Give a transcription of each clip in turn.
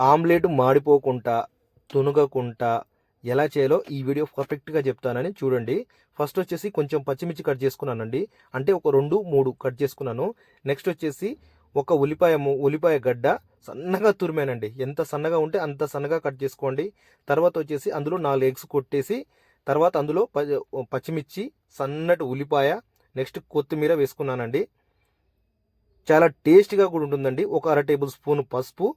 Omelette మాడిపోకుండా తునగకుండా ఎలా చేయాలో ఈ వీడియో పర్ఫెక్ట్గా చెప్తానని చూడండి. ఫస్ట్ వచ్చేసి కొంచెం పచ్చిమిర్చి కట్ చేసుకున్నానండి. అంటే ఒక రెండు మూడు కట్ చేసుకున్నాను. నెక్స్ట్ వచ్చేసి ఒక ఉల్లిపాయ ఉల్లిపాయ గడ్డ సన్నగా తురిమానండి. ఎంత సన్నగా ఉంటే అంత సన్నగా కట్ చేసుకోండి. తర్వాత వచ్చేసి అందులో నాలుగు ఎగ్స్ కొట్టేసి తర్వాత అందులో ప- పచ్చిమిర్చి సన్నటి ఉల్లిపాయ నెక్స్ట్ కొత్తిమీర వేసుకున్నానండి. చాలా టేస్ట్గా కూడా ఉంటుందండి. ఒక అర టేబుల్ స్పూన్ పసుపు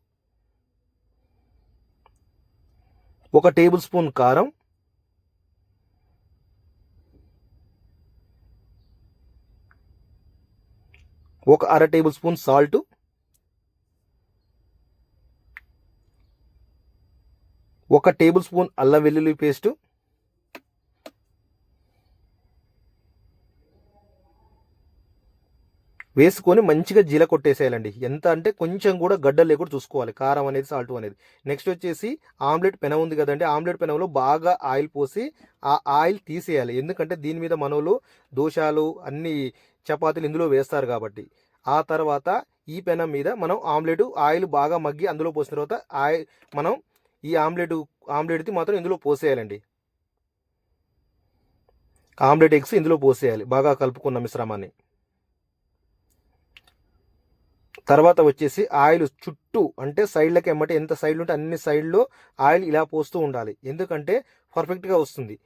ఒక టేబుల్ స్పూన్ కారం. ఒక అర టేబుల్ స్పూన్ సాల్ట్. ఒక టేబుల్ స్పూన్ అల్లం వెల్లుల్లి పేస్టు. వేసుకొని మంచిగా జీల కొట్టేసేయాలండి. ఎంత అంటే కొంచెం కూడా గడ్డలు లేకుండా చూసుకోవాలి. కారం అనేది సాల్ట్ అనేది. నెక్స్ట్ వచ్చేసి ఆమ్లెట్ పెనం ఉంది కదండి. ఆమ్లెట్ పెనంలో బాగా ఆయిల్ పోసి ఆ ఆయిల్ తీసేయాలి. ఎందుకంటే దీని మీద మనోళ్ళు దోషాలు అన్ని చపాతీలు ఇందులో వేస్తారు కాబట్టి. ఆ తర్వాత ఈ పెనం మీద మనం ఆమ్లెట్ ఆయిల్ బాగా మగ్గి అందులో పోసిన తర్వాత ఆయిల్ మనం ఈ ఆమ్లెట్ ఆమ్లెట్ది మాత్రం ఇందులో పోసేయాలండి. ఆమ్లెట్ ఎగ్స్ ఇందులో పోసేయాలి. బాగా కలుపుకున్న మిశ్రమాన్ని. తర్వాత వచ్చేసి ఆయిల్ చుట్టూ అంటే సైడ్లకి ఎమ్మటే ఎంత సైడ్లు ఉంటే అన్ని సైడ్లో ఆయిల్ ఇలా పోస్తూ ఉండాలి. ఎందుకంటే పర్ఫెక్ట్గా వస్తుంది.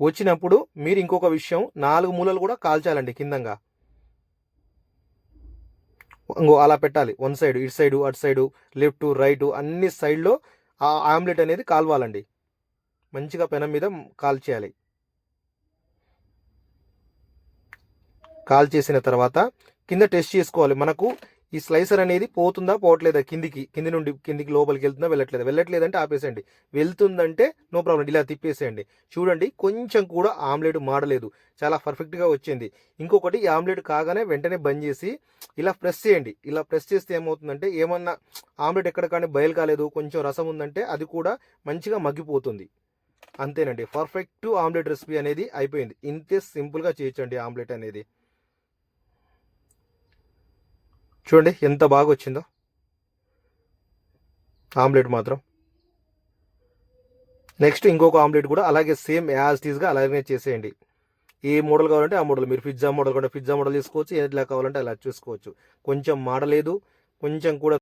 వచ్చినప్పుడు మీరు ఇంకొక విషయం నాలుగు మూలలు కూడా కాల్చాలండి కిందంగా. ఇంకో అలా పెట్టాలి. వన్ సైడ్ ఇటు సైడు అటు సైడు లెఫ్ట్ రైట్ అన్ని సైడ్లో ఆ ఆమ్లెట్ అనేది కాల్వాలండి. మంచిగా పెనం మీద కాల్చేయాలి. కాల్ చేసిన తర్వాత కింద టెస్ట్ చేసుకోవాలి. మనకు ఈ స్లైసర్ అనేది పోతుందా పోవట్లేదా కిందికి? కింది నుండి కిందికి లోపలికి వెళ్తుందా వెళ్ళట్లేదా? వెళ్ళట్లేదంటే ఆపేసేయండి. వెళ్తుందంటే నో ప్రాబ్లం ఇలా తిప్పేసేయండి. చూడండి కొంచెం కూడా ఆమ్లెట్ మాడలేదు చాలా పర్ఫెక్ట్గా వచ్చింది. ఇంకొకటి ఈ ఆమ్లెట్ కాగానే వెంటనే బంద్ చేసి ఇలా ప్రెస్ చేయండి. ఇలా ప్రెస్ చేస్తే ఏమవుతుందంటే ఏమన్నా ఆమ్లెట్ ఎక్కడ కానీ బయలు కాలేదు కొంచెం రసం ఉందంటే అది కూడా మంచిగా మగ్గిపోతుంది. అంతేనండి. పర్ఫెక్ట్ ఆమ్లెట్ రెసిపీ అనేది అయిపోయింది. ఇంతే సింపుల్గా చేయొచ్చండి ఆమ్లెట్ అనేది. చూడండి ఎంత బాగా వచ్చిందో ఆమ్లెట్ మాత్రం. నెక్స్ట్ ఇంకొక ఆమ్లెట్ కూడా అలాగే సేమ్ యాజ్ టీజ్గా అలాగే చేసేయండి. ఏ మోడల్ కావాలంటే ఆ మోడల్. మీరు పిజ్జా మోడల్ కూడా పిజ్జా మోడల్ తీసుకోవచ్చు ఎలా కావాలంటే అలా చూసుకోవచ్చు. కొంచెం మాడలేదు కొంచెం కూడా